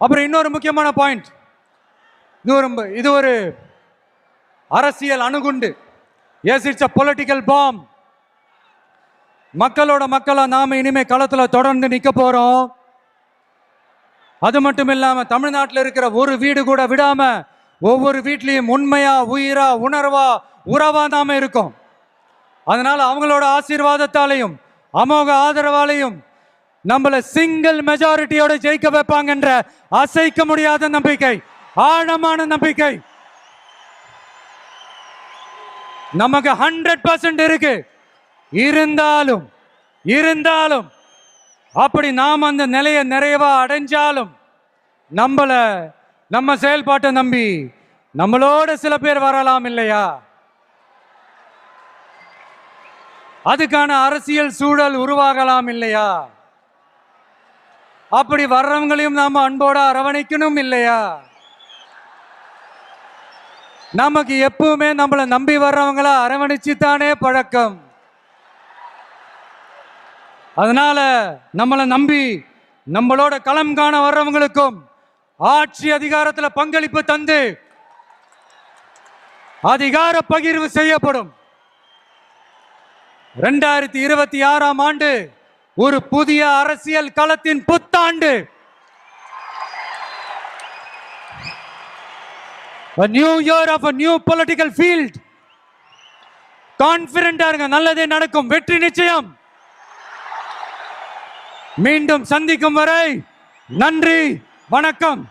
அப்புறம் இன்னொரு முக்கியமான பாயிண்ட் இது ஒரு இது ஒரு அரசியல் அணுகுண்டு. Yes it's a political bomb மக்களோட மக்களை நாம இனிமே களத்துல தொடர்ந்து நிக்க போறோம். அது மட்டும் இல்லாம தமிழ்நாட்டில் இருக்கிற ஒரு வீடு கூட விடாம ஒவ்வொரு வீட்லையும் உண்மையா உயிரா உணர்வா உறவா நாம இருக்கோம். அதனால அவங்களோட ஆசீர்வாதத்தாலையும் அமோக ஆதரவாலையும் நம்மள சிங்கிள் மெஜாரிட்டியோட ஜெயிக்க வைப்பாங்கன்ற அசைக்க முடியாத நம்பிக்கை ஆழமான நம்பிக்கை. நமக்கு ஹண்ட்ரட் பர்சன்ட் இருக்கு. இருந்தாலும் இருந்தாலும் அப்படி நாம் அந்த நிலையை நிறைவா அடைஞ்சாலும் நம்மள நம்ம செயல்பாட்டை நம்பி நம்மளோட சில பேர் வரலாம் இல்லையா? அதுக்கான அரசியல் சூழல் உருவாகலாம் இல்லையா? அப்படி வர்றவங்களையும் நாம அன்போட அரவணைக்கணும் இல்லையா? நமக்கு எப்பவுமே நம்மளை நம்பி வர்றவங்கள அரவணைச்சு தானே பழக்கம். அதனால நம்மளை நம்பி நம்மளோட களம் காண வர்றவங்களுக்கும் ஆட்சி அதிகாரத்துல பங்களிப்பு தந்து அதிகார பகிர்வு செய்யப்படும். ரெண்டாயிரத்தி இருபத்தி ஆறாம் ஆண்டு ஒரு புதிய அரசியல் களத்தின் புத்தாண்டு. A new year of a new political field. கான்பிடண்டா இருங்க நல்லதே நடக்கும் வெற்றி நிச்சயம். மீண்டும் சந்திக்கும் வரை நன்றி வணக்கம்.